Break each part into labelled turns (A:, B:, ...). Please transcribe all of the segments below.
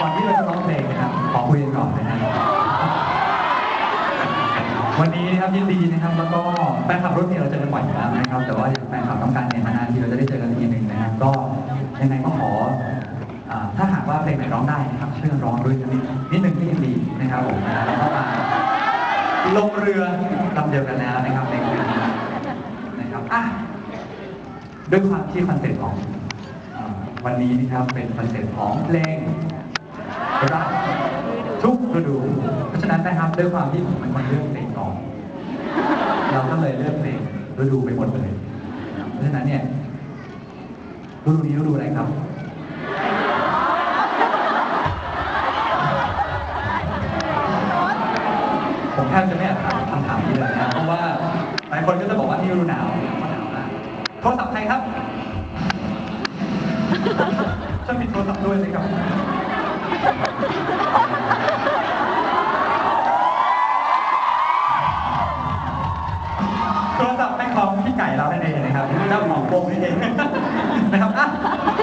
A: ก่อนที่เราจะร้องเพลงนะครับขอคุยกันก่อนนะครับวันนี้นะครับยินดีนะครับแล้วก็แฟนคลับรุ่นนี้เราเจอกันบ่อยอยู่แล้วนะครับ แต่ว่าแฟนคลับต้องการเนี่ยนานๆทีเราจะได้เจอกันทีหนึ่งนะครับก็ยังไงก็ขออ่าถ้าหากว่าเพลงไหนร้องได้นะครับช่วยกันร้องด้วยนิดนิดนึงก็ยังดีนะครับผมนะแล้วก็มาลงเรือลำเดียวกันแล้วนะครับในคืนนี้นะครับอะด้วยความที่คอนเซ็ปต์ของอ่อวันนี้นะครับเป็นคอนเซ็ปต์ของเพลง รักทุกฤดู เพราะฉะนั้นนะครับด้วยความที่ผมเป็นคนเลือกเพลงก่อน เราก็เลยเลือกเพลงฤดูไปหมดเลย เพราะฉะนั้นเนี่ยฤดูนี้ฤดูอะไรครับผมแทบจะไม่อยากถามคำถามนี้เลยนะเพราะว่าหลายคนก็จะบอกว่าที่ฤดูหนาวเพราะหนาวมากโทรศัพท์ใครครับช่วยปิดโทรศัพท์ด้วยเลยครับ โทรศัพท์เป็นของพี่ไก่เรานั่นเองนะครับเจ้าของวงนี่เองนะครับอะ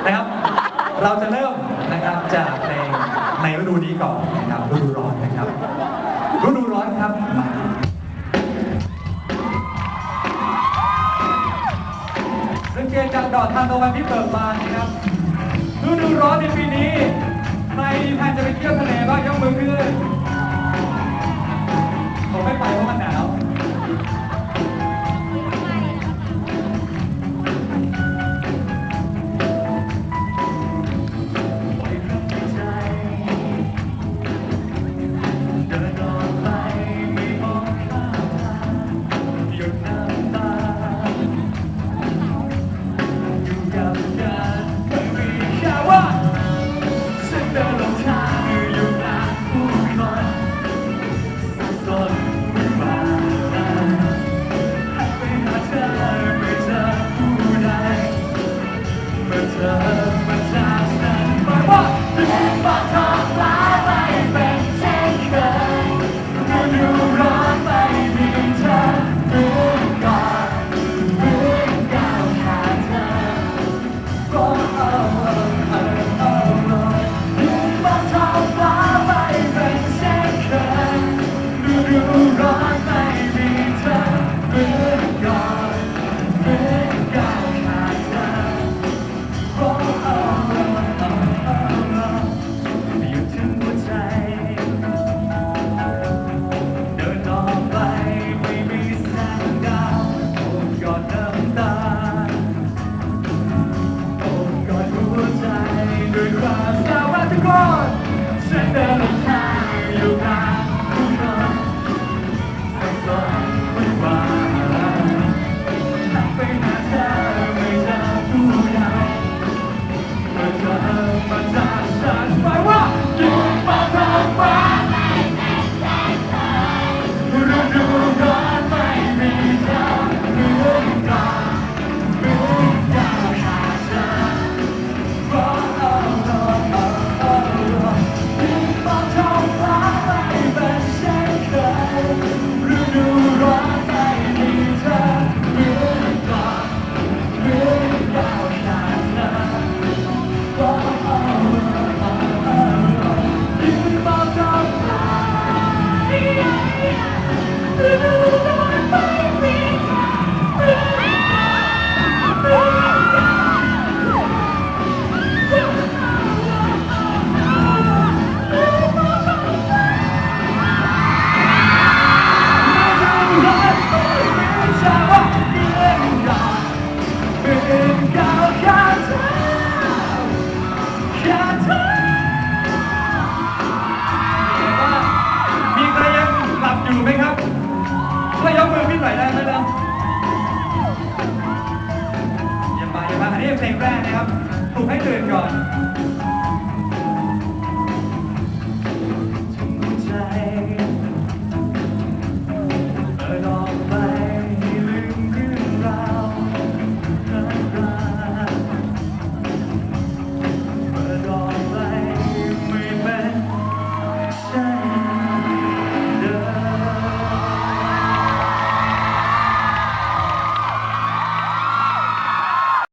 A: นะครับ เราจะเริ่มนะครับจากเพลงในฤดูนี้ก่อนนะครับฤดูร้อนนะครับฤดูร้อนครับมาสังเกตจากดอกทานตะวันที่เปิดบานนะครับฤดูร้อนในปีนี้ ใครมีแผนจะไปเที่ยวทะเลบ้างยกมือขึ้น
B: ฤ
A: ครับปลุกให้ตื่นก่อน